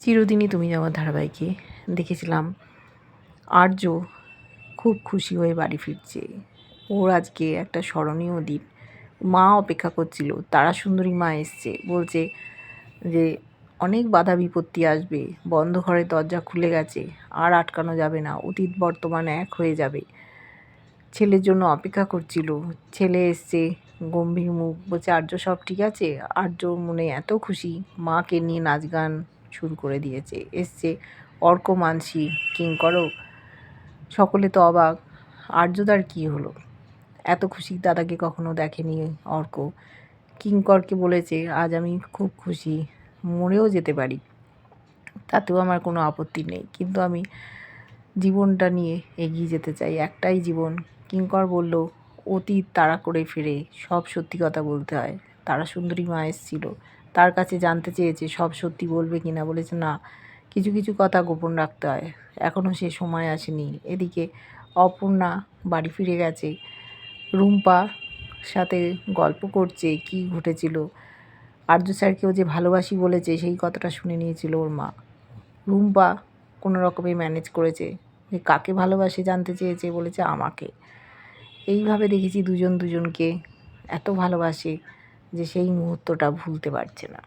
চিরদিনই তুমি আমার ধারাবাহিকে দেখেছিলাম। আর্য খুব খুশি হয়ে বাড়ি ফিরছে। ওর আজকে একটা স্মরণীয় দিন। মা অপেক্ষা করছিল। তারা সুন্দরী মা এসছে। বলছে যে, অনেক বাধা বিপত্তি আসবে। বন্ধ ঘরের দরজা খুলে গেছে। আর আটকানো যাবে না। অতীত বর্তমান এক হয়ে যাবে। ছেলের জন্য অপেক্ষা করছিল। ছেলে এসছে গম্ভীর মুখ। বলছে, আর্য সব ঠিক আছে? আর্য মনে এত খুশি। মাকে নিয়ে নাচ গান শুরু করে দিয়েছে। এসছে, অর্ক মানসি কিঙ্করও সকলে তো অবাক, আর্যদার কী হলো? এত খুশি, দাদাকে কখনো দেখেনি অর্ক। কিঙ্করকে বলেছে, আজ আমি খুব খুশি, মরেও যেতে পারি। তাতেও আমার কোনো আপত্তি নেই, কিন্তু আমি জীবনটা নিয়ে এগিয়ে যেতে চাই, একটাই জীবন। কিঙ্কর বলল, অতীত তাড়া করে ফিরে, সব সত্যি কথা বলতে হয়। তারা সুন্দরী মা এসেছিল। তার কাছে জানতে চেয়েছে, সব সত্যি বলবে কি না? বলেছে, না, কিছু কিছু কথা গোপন রাখতে হয়। এখনও সে সময় আসেনি। এদিকে অপর্ণা বাড়ি ফিরে গেছে। রুম্পা সাথে গল্প করছে কি ঘটেছিল। আর্য স্যারকেও যে ভালোবাসি বলেছে, সেই কথাটা শুনে নিয়েছিল ওর মা। রুম্পা কোনো রকমে ম্যানেজ করেছে। যে কাকে ভালোবাসে জানতে চেয়েছে, বলেছে আমাকে। এইভাবে দেখেছি দুজন দুজনকে। এত ভালোবাসে। যে সেই মুহূর্তটা ভুলতে পারছে না।